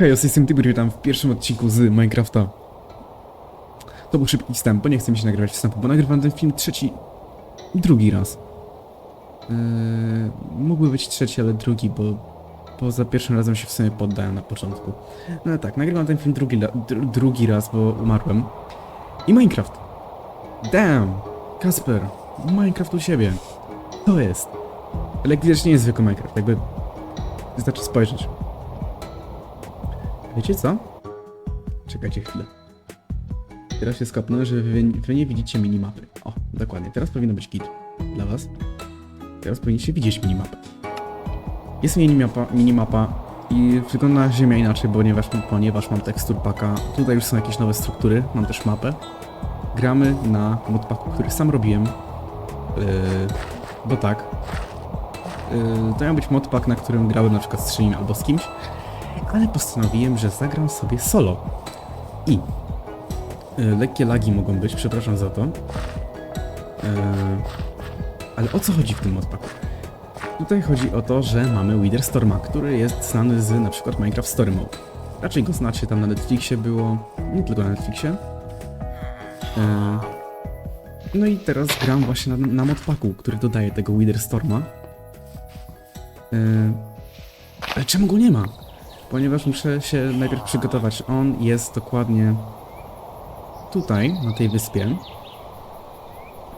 Ja jestem Tybur, witam w pierwszym odcinku z Minecrafta. To był szybki wstęp, bo nie chcę mi się nagrywać wstępu, bo nagrywam ten film trzeci... drugi raz. Yy, mógłby być trzeci, ale drugi, bo... bo za pierwszym razem się w sumie poddałem na początku. No tak, nagrywam ten film drugi, drugi raz, bo umarłem. I Minecraft. Damn! Kasper, Minecraft u siebie. To jest. Ale nie jest zwykły Minecraft, jakby... Wystarczy spojrzeć. Wiecie co? Czekajcie chwilę. Teraz się skapnę, że wy, wy nie widzicie minimapy. O, dokładnie. Teraz powinno być git dla was. Teraz powinniście widzieć minimapę. Jest minimapa, minimapa i wygląda ziemia inaczej, ponieważ, ponieważ mam tekstur paka. Tutaj już są jakieś nowe struktury, mam też mapę. Gramy na modpaku, który sam robiłem. Yy, bo tak. Yy, to miał być modpack, na którym grałem na przykład z Szynim albo z kimś ale postanowiłem, że zagram sobie solo. I e, lekkie lagi mogą być, przepraszam za to. E, ale o co chodzi w tym modpacku? Tutaj chodzi o to, że mamy Wither Storma, który jest znany z na przykład Minecraft Story Mode. Raczej go znacie, tam na Netflixie było, nie tylko na Netflixie. E, no i teraz gram właśnie na, na modpacku, który dodaje tego Wither Storma. E, ale czemu go nie ma? Ponieważ muszę się najpierw przygotować. On jest dokładnie tutaj, na tej wyspie.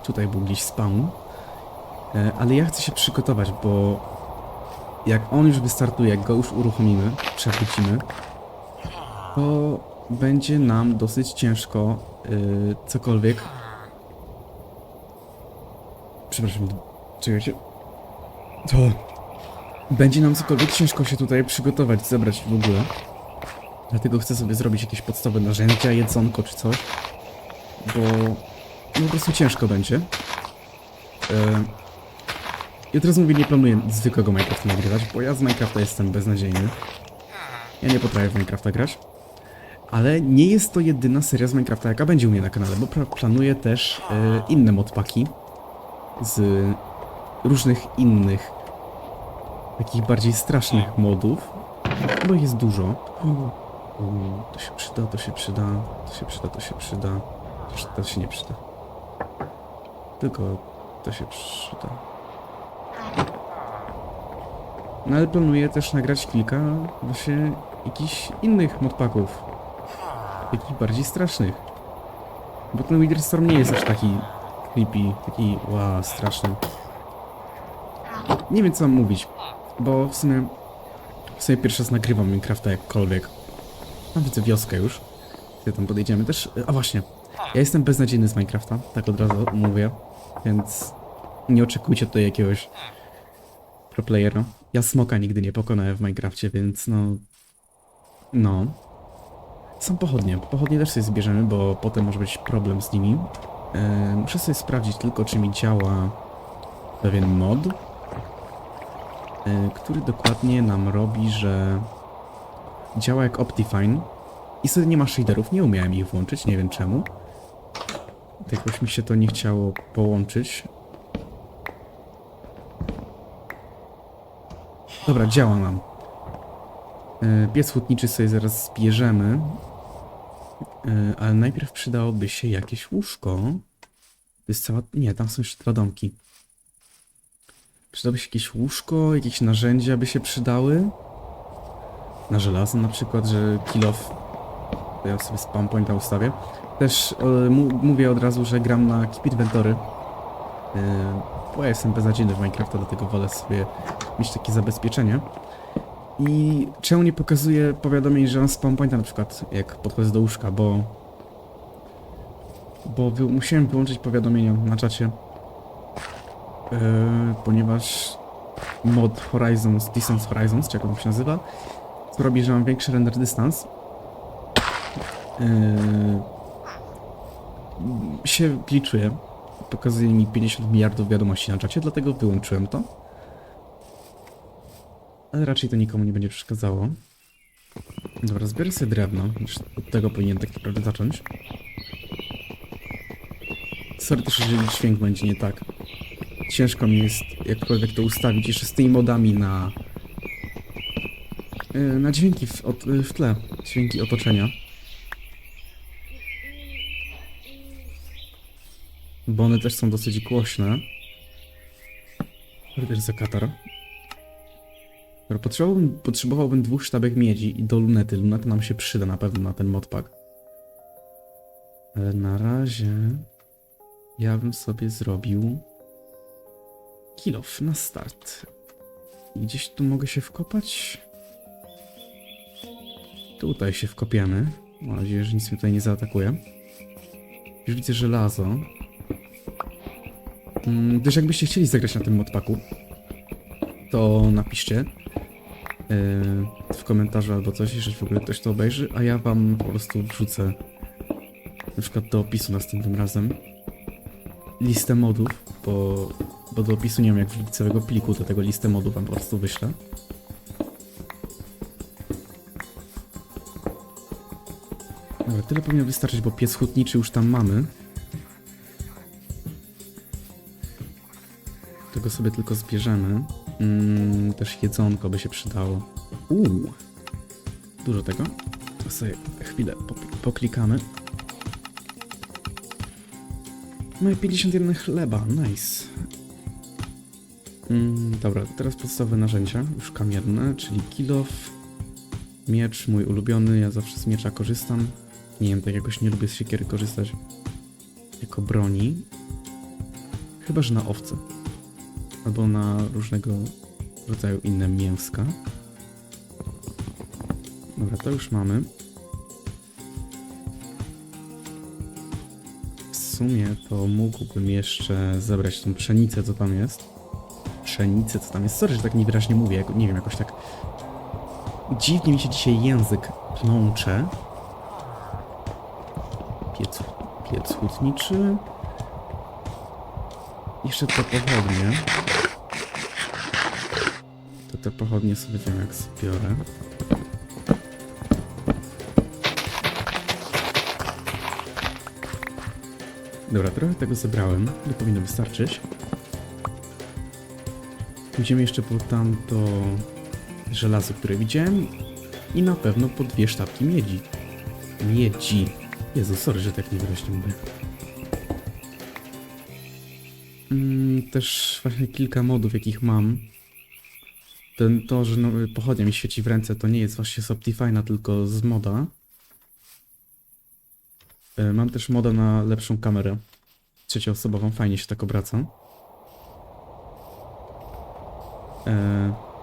Tutaj był gdzieś spawn. E, Ale ja chcę się przygotować, bo jak on już wystartuje, jak go już uruchomimy, przewrócimy, to będzie nam dosyć ciężko y, cokolwiek. Przepraszam, czekajcie. To będzie nam cokolwiek ciężko się tutaj przygotować, zebrać w ogóle. Dlatego chcę sobie zrobić jakieś podstawowe narzędzia, jedzonko czy coś. Bo no, po prostu ciężko będzie. E, ja teraz mówię, nie planuję zwykłego Minecrafta nagrywać, bo ja z Minecrafta jestem beznadziejny. Ja nie potrafię w Minecrafta grać. Ale nie jest to jedyna seria z Minecrafta, jaka będzie u mnie na kanale, bo planuję też e, inne modpaki z różnych innych takich bardziej strasznych modów, bo jest dużo. To się przyda, to się przyda, to się przyda, to się przyda, to się, nie przyda. Tylko to się przyda. No ale planuję też nagrać kilka właśnie jakichś innych modpaków. Takich bardziej strasznych. Bo ten Wither Storm nie jest aż taki creepy, taki wow, straszny. Nie wiem co mam mówić. Bo w sumie, w sumie pierwszy raz nagrywam Minecrafta jakkolwiek. Mam widzę wioskę już. Gdzie tam podejdziemy też. A właśnie, ja jestem beznadziejny z Minecrafta, tak od razu mówię. Więc nie oczekujcie tutaj jakiegoś pro playera. Ja smoka nigdy nie pokonałem w Minecrafcie, więc no... No. Są pochodnie. Pochodnie też sobie zbierzemy, bo potem może być problem z nimi. Eee, muszę sobie sprawdzić tylko, czy mi działa pewien mod który dokładnie nam robi, że działa jak Optifine i sobie nie ma shaderów, nie umiałem ich włączyć, nie wiem czemu. Jakoś mi się to nie chciało połączyć. Dobra, działa nam. Y, Piec hutniczy sobie zaraz zbierzemy. Y, Ale najpierw przydałoby się jakieś łóżko. To jest cała... Nie, tam są jeszcze dwa domki. Przydałoby się jakieś łóżko, jakieś narzędzia by się przydały. Na żelazo na przykład, że kill off. To ja sobie spam pointa ustawię. Też e, mówię od razu, że gram na Keep Inventory. E, bo ja jestem beznadziejny w Minecrafta, dlatego wolę sobie mieć takie zabezpieczenie. I czemu nie pokazuję powiadomień, że mam spam pointa na przykład, jak podchodzę do łóżka, bo... Bo wy, musiałem wyłączyć powiadomienia na czacie. Yy, ponieważ mod Horizons, Distance Horizons, czy jak on się nazywa, sprawi, że mam większy render dystans. Yy, się glitchuje. Pokazuje mi 50 miliardów wiadomości na czacie, dlatego wyłączyłem to. Ale raczej to nikomu nie będzie przeszkadzało. Dobra, zbiorę sobie drewno. Już od tego powinien tak naprawdę zacząć. Sorry też, jeżeli dźwięk będzie nie tak ciężko mi jest jakkolwiek to ustawić jeszcze z tymi modami na y, na dźwięki w, w tle, dźwięki otoczenia. Bo one też są dosyć głośne. Też za katar. Potrzebowałbym, potrzebowałbym dwóch sztabek miedzi i do lunety. Luneta nam się przyda na pewno na ten modpack. Ale na razie ja bym sobie zrobił kilof na start. Gdzieś tu mogę się wkopać? Tutaj się wkopiemy. Mam nadzieję, że nic mnie tutaj nie zaatakuje. Już widzę żelazo. Mm, Gdyż jakbyście chcieli zagrać na tym modpacku, to napiszcie yy, w komentarzu albo coś, jeżeli w ogóle ktoś to obejrzy, a ja wam po prostu wrzucę na przykład do opisu następnym razem listę modów, bo, bo do opisu nie mam jak wrzucić całego pliku, do tego listę modów wam po prostu wyślę. Dobra, tyle powinno wystarczyć, bo piec hutniczy już tam mamy. Tego sobie tylko zbierzemy. Mm, też jedzonko by się przydało. Uuu. Dużo tego. To sobie chwilę poklikamy. Mamy 51 chleba, nice. Mm, dobra, teraz podstawowe narzędzia, już kamienne, czyli kilof, miecz, mój ulubiony, ja zawsze z miecza korzystam. Nie wiem, tak jakoś nie lubię z siekiery korzystać jako broni. Chyba, że na owce. Albo na różnego rodzaju inne mięska. Dobra, to już mamy. W sumie to mógłbym jeszcze zebrać tą pszenicę, co tam jest. Pszenicę, co tam jest. Sorry, że tak niewyraźnie mówię, jako- nie wiem, jakoś tak... Dziwnie mi się dzisiaj język plącze. Piec, piec hutniczy. Jeszcze te pochodnie. To te pochodnie sobie wiem jak zbiorę. Dobra, trochę tego zebrałem. To powinno wystarczyć. Pójdziemy jeszcze po tamto żelazo, które widziałem. I na pewno po dwie sztabki miedzi. Miedzi. Jezu, sorry, że tak niewyraźnie mówię. Mm, też właśnie kilka modów, jakich mam. Ten, to, że no, pochodnia mi świeci w ręce, to nie jest właśnie z Optifine'a, tylko z moda. E, Mam też moda na lepszą kamerę. Trzecioosobową, fajnie się tak obraca. E,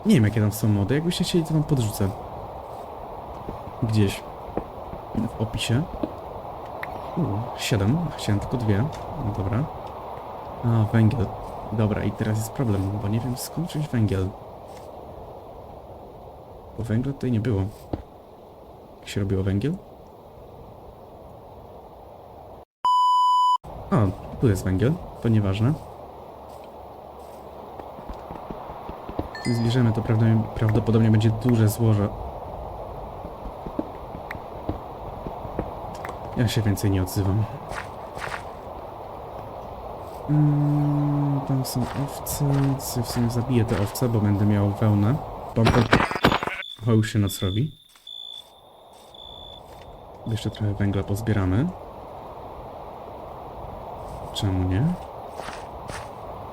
nie wiem jakie tam są mody, jakbyście chcieli to wam podrzucę. Gdzieś. W opisie. U, 7, chciałem tylko dwie. No dobra. A, węgiel. Dobra, i teraz jest problem, bo nie wiem skąd wziąć węgiel. Bo węgla tutaj nie było. Jak się robiło węgiel? O, tu jest węgiel, to nieważne. Zbierzemy, to prawdopodobnie, będzie duże złoże. Ja się więcej nie odzywam. Mm, tam są owce, co w sumie zabiję te owce, bo będę miał wełnę. Pompę. O, już się noc robi. Jeszcze trochę węgla pozbieramy. Czemu nie?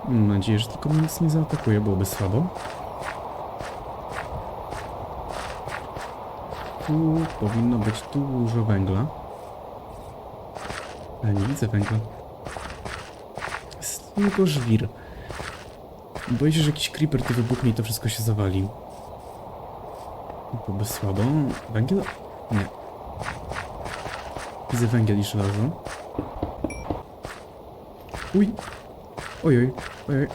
Mam nadzieję, że tylko mnie nic nie zaatakuje, byłoby słabo. Tu powinno być dużo węgla. Ale nie widzę węgla. Tylko żwir. Boję się, że jakiś creeper tu wybuchnie i to wszystko się zawali. Byłoby słabo. Węgiel? Nie. Widzę węgiel i żelazo. Uj. Ojoj, ojoj.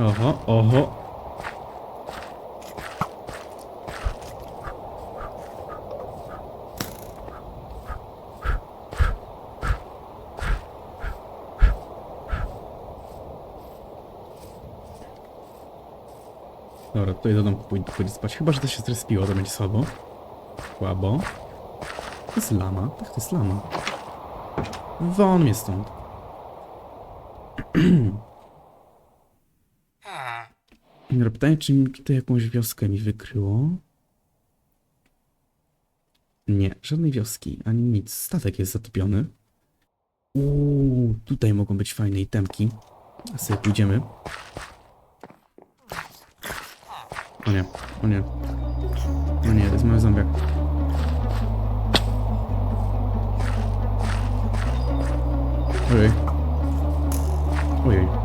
Oho, oho. Dobra, tutaj do domku pójdę, pójdę spać. Chyba, że to się zrespiło, to będzie słabo. Słabo. To jest lama? Tak, to jest lama. Won mnie stąd. Dobra, pytanie, czy mi tutaj jakąś wioskę mi wykryło? Nie, żadnej wioski, ani nic. Statek jest zatopiony. Uuu, tutaj mogą być fajne itemki. A sobie pójdziemy. O nie, o nie. O nie, to jest mały zombiak. Ojej. Ojej.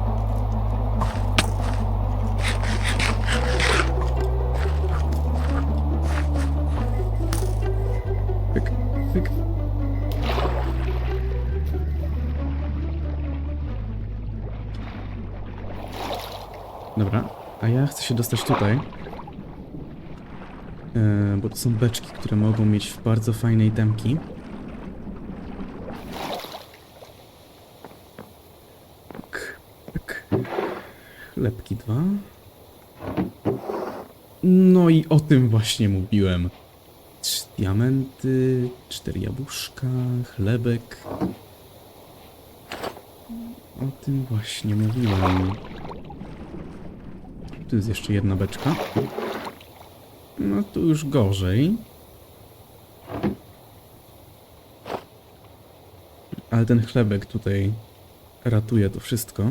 A ja chcę się dostać tutaj. E, bo to są beczki, które mogą mieć bardzo fajne itemki. Chlebki dwa. No i o tym właśnie mówiłem. Trzy diamenty, cztery jabłuszka, chlebek. O tym właśnie mówiłem. Tu jest jeszcze jedna beczka. No tu już gorzej. Ale ten chlebek tutaj ratuje to wszystko.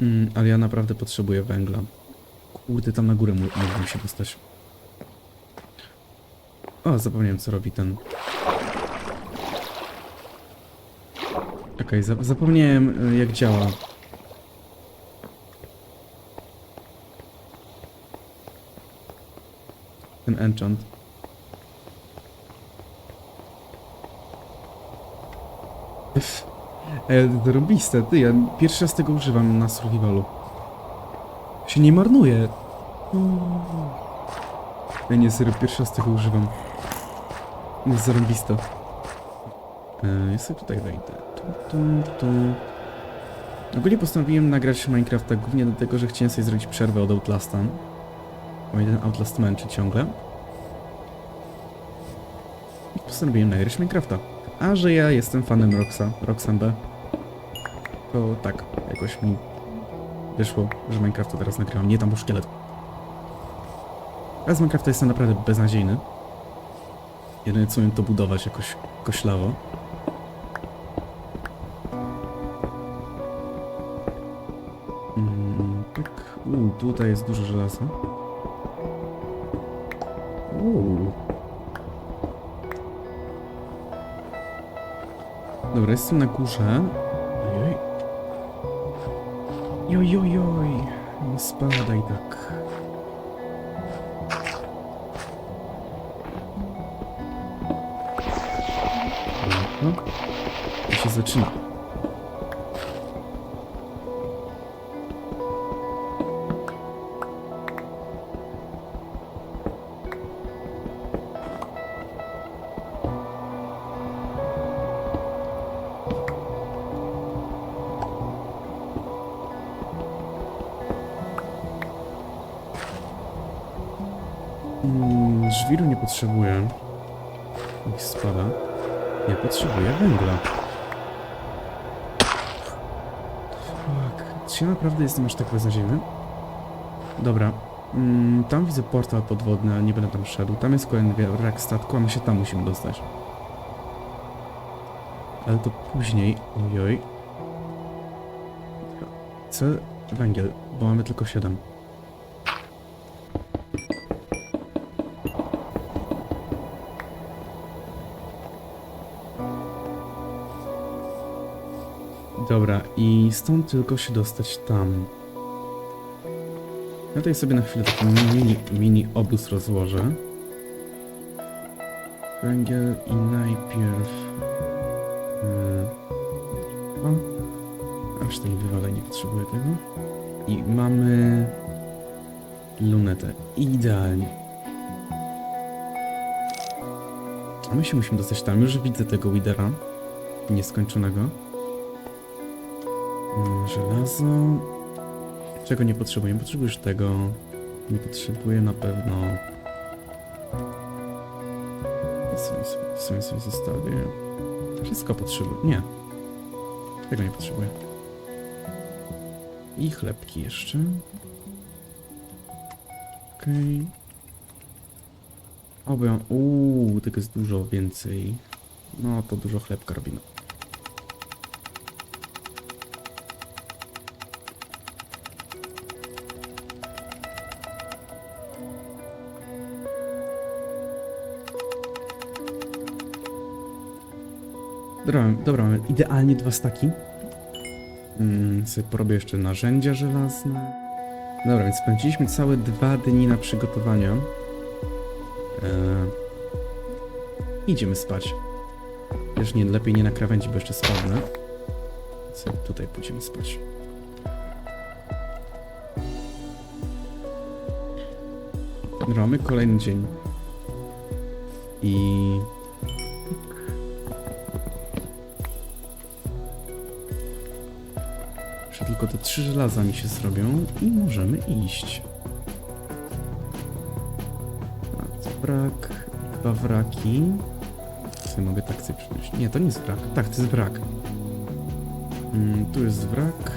Mm, ale ja naprawdę potrzebuję węgla. Kurde, tam na górę mógłbym się dostać. O, zapomniałem co robi ten. Okej, za zapomniałem y, jak działa. Ten enchant. E, zarobiste, ty, ja pierwszy raz tego używam na survivalu. Się nie marnuje. Ja nie, serio, pierwszy raz tego używam. Jest zarobiste. E, ja sobie tutaj wejdę. Tu, tu, tu. Ogólnie postanowiłem nagrać Minecrafta głównie dlatego, że chciałem sobie zrobić przerwę od Outlasta. O jeden Outlast męczy ciągle. I postanowiłem nagrać Minecrafta. A że ja jestem fanem Roxa, Roxan B, to tak, jakoś mi wyszło, że Minecrafta teraz nagrywam. Nie tam był szkielet. A z Minecrafta jestem naprawdę beznadziejny. Jedyne co umiem to budować jakoś koślawo. Mm, tak. Tutaj jest dużo żelaza. Uuu. Dobra, jestem na górze. Ojoj. Jojojoj. Nie spadaj tak. Aha. I się zaczyna. Potrzebuję. Ich spada. Ja potrzebuję węgla. Fuck. Czy ja naprawdę jestem aż tak beznadziejny? Dobra. Mm, tam widzę portal podwodny, ale nie będę tam szedł. Tam jest kolejny wrak statku, a my się tam musimy dostać. Ale to później. Ojoj. Chcę węgiel, bo mamy tylko 7. stąd tylko się dostać tam. Ja tutaj sobie na chwilę taki mini, mini obóz rozłożę. Węgiel i najpierw... Yy, o, aż nie wywalaj, nie potrzebuję tego. I mamy... Lunetę. Idealnie. A my się musimy dostać tam. Już widzę tego Widera. Nieskończonego. Żelazo. Czego nie potrzebuję? Już tego. Nie potrzebuję na pewno. To sobie, sobie, zostawię. Wszystko potrzebuję. Nie. Tego nie potrzebuję. I chlebki jeszcze. Okej. Oby on... Uuu, tego jest dużo więcej. No to dużo chlebka robimy. Dobra, dobra, mamy idealnie dwa staki. Mm, sobie porobię jeszcze narzędzia żelazne. Dobra, więc spędziliśmy całe dwa dni na przygotowania. Eee, idziemy spać. Wiesz, nie, lepiej nie na krawędzi, bo jeszcze spadnę. Sobie tutaj pójdziemy spać. Dobra, mamy kolejny dzień. I... Tylko te trzy żelaza mi się zrobią i możemy iść. A, wrak, dwa wraki. Co mogę tak sobie przynieść? Nie, to nie jest wrak. Tak, to jest wrak. Mm, tu jest wrak.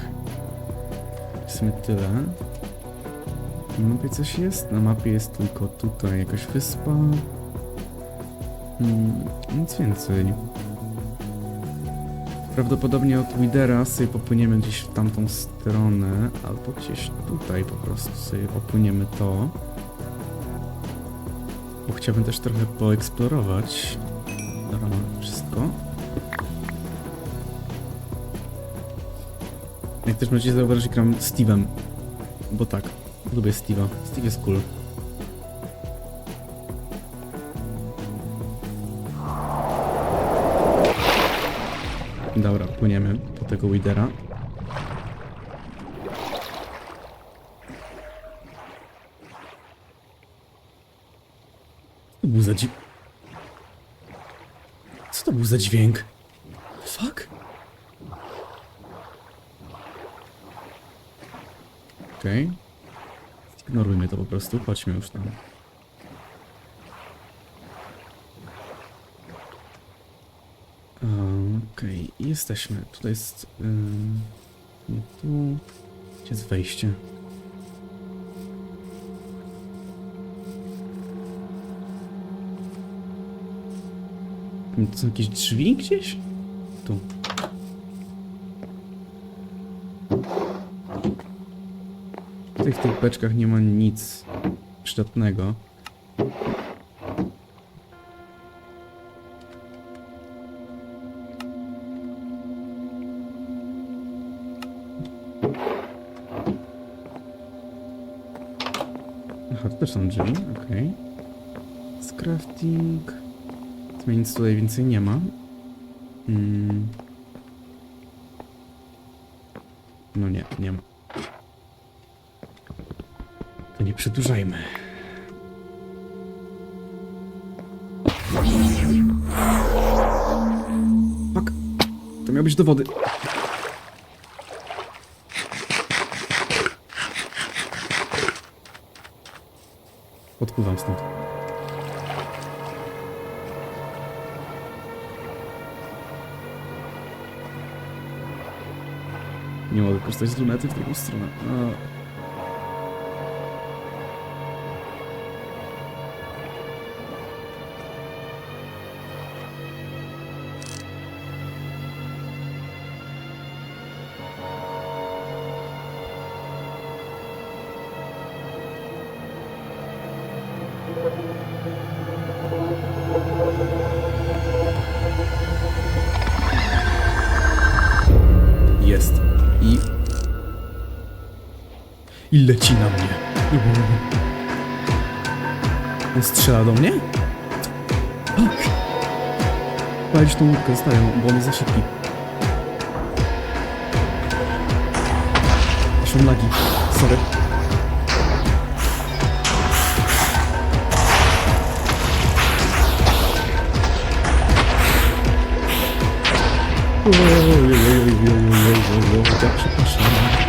W sumie tyle. Na mapie coś jest? Na mapie jest tylko tutaj jakaś wyspa. Mm, nic więcej. Prawdopodobnie od Widera sobie popłyniemy gdzieś w tamtą stronę, albo gdzieś tutaj po prostu sobie popłyniemy to. Bo chciałbym też trochę poeksplorować. Dobra, mamy wszystko. Jak też możecie zauważyć, gram Steve'em. Bo tak, lubię Steve'a. Steve jest cool. Dobra, płyniemy do tego Widera. To był za dźwięk? Co to był za dźwięk? Fuck? Okej. Ignorujmy to po prostu, chodźmy już tam. A, Okej, jesteśmy. Tutaj jest... ym, nie tu... Gdzie jest wejście? To są jakieś drzwi gdzieś? Tu. W tych beczkach nie ma nic przydatnego. Są drzwi, okej. Scrafting. W sumie nic tutaj więcej nie ma. Mm. No nie, nie ma. To nie przedłużajmy. Fuck. To miał być do wody. Odpływam stąd. Nie mogę korzystać z lunety w drugą stronę. A. leci na mnie. On strzela do mnie? Tak! Palić tą łódkę, stają, bo on jest za szybki. Są lagi. Sorry. Ojej, ojej, ojej, ojej, ojej, ojej, ojej, ojej,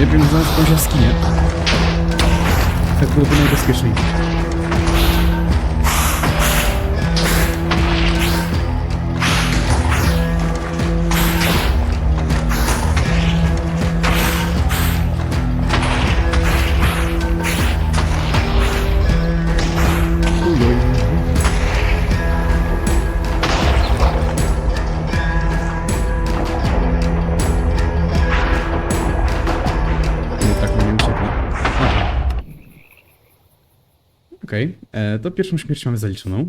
Hepimizden sponsorski tak Takılıp ne to nejbezpečnější. To pierwszą śmierć mamy zaliczoną.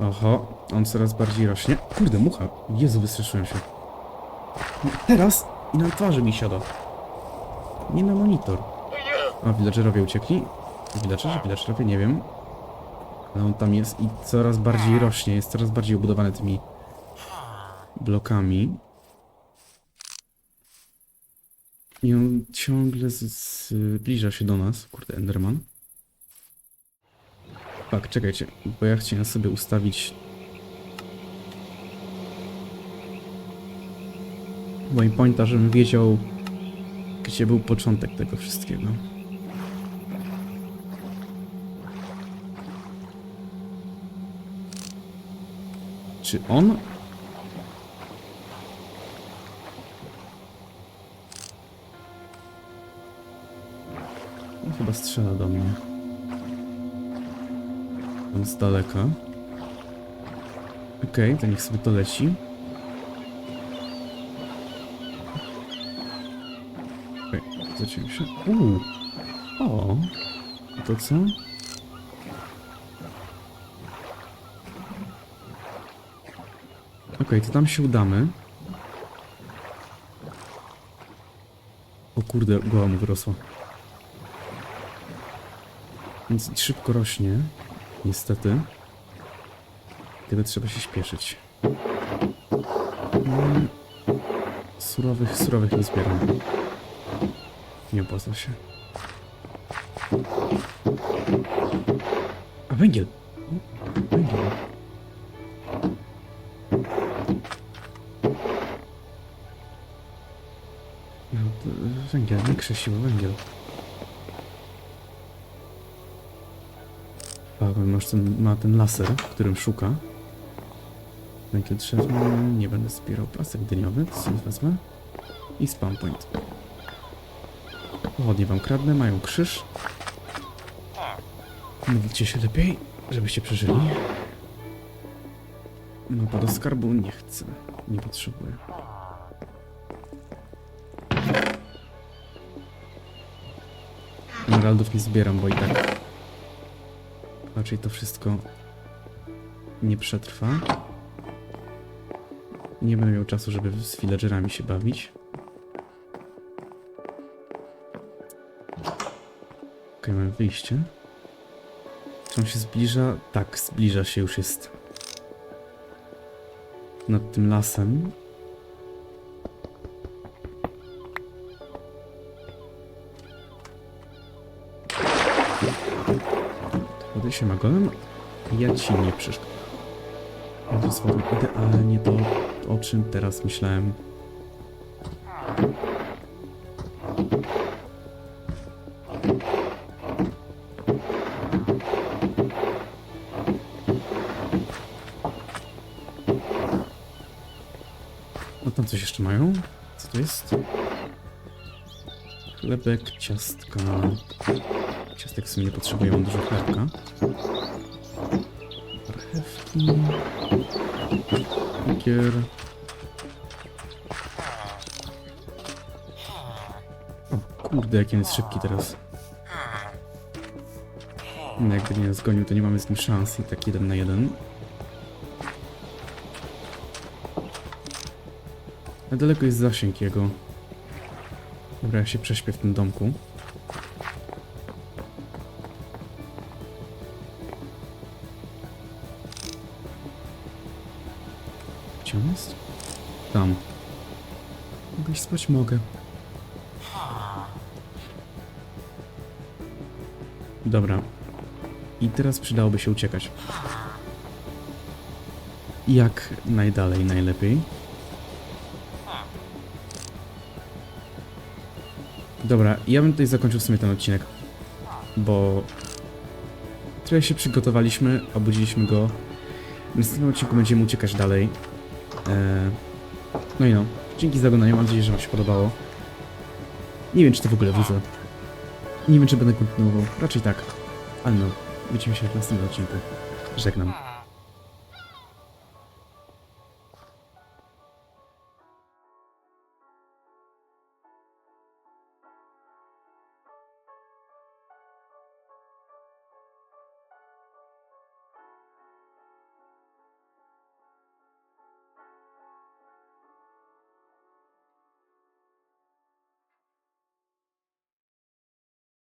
Oho, on coraz bardziej rośnie. Kurde, mucha. Jezu, wystraszyłem się. No, Teraz i na twarzy mi siada. Nie na monitor. A, villagerowie uciekli. Villagerzy, villagerowie, nie wiem. Ale on tam jest i coraz bardziej rośnie, jest coraz bardziej obudowany tymi blokami. I on ciągle zbliża się do nas. Kurde, Enderman. Tak, czekajcie, bo ja chciałem sobie ustawić waypointa, żebym wiedział, gdzie był początek tego wszystkiego. Czy on chyba strzela do mnie. On z daleka. Okej, to niech sobie to leci. Okej, zaciąłem się. Uuu. O. A to co? Okej, to tam się udamy. O kurde, głowa mu wyrosła. Więc szybko rośnie. Niestety. Kiedy trzeba się śpieszyć. Mm, Surowych, surowych nie zbieram. Nie opłaca się. A węgiel! Węgiel. Węgiel, nie krzesiwo, węgiel. Paweł masz ten, ma ten laser, którym szuka. Węgiel drzewny, nie będę zbierał plasek dyniowy, to wezmę. I spawn point. Pochodnie wam kradnę, mają krzyż. Módlcie się lepiej, żebyście przeżyli. Mapa do skarbu nie chcę, nie potrzebuję. Emeraldów nie zbieram, bo i tak raczej to wszystko nie przetrwa. Nie będę miał czasu, żeby z villagerami się bawić. Okej, mamy wyjście. Czy on się zbliża? Tak, zbliża się, już jest nad tym lasem. Się ma golem, ja ci nie przeszkadzam. To słowo idealnie to, o czym teraz myślałem. No tam coś jeszcze mają? Co to jest? Chlebek, ciastka. Ciastek w sumie nie potrzebują dużo chlebka. Marchewki. Cukier. O kurde, jaki on jest szybki teraz. No jakby nie zgonił, to nie mamy z nim szans i tak jeden na jeden. A daleko jest zasięg jego. Dobra, ja się prześpię w tym domku. Mogę. Dobra. I teraz przydałoby się uciekać. Jak najdalej, najlepiej. Dobra, ja bym tutaj zakończył w sumie ten odcinek, bo trochę się przygotowaliśmy, obudziliśmy go. W następnym odcinku będziemy uciekać dalej. Eee, no i no, dzięki za oglądanie, mam nadzieję, że wam się podobało. Nie wiem, czy to w ogóle wrócę. Nie wiem, czy będę kontynuował, raczej tak. Ale no, widzimy się w następnym odcinku. Żegnam.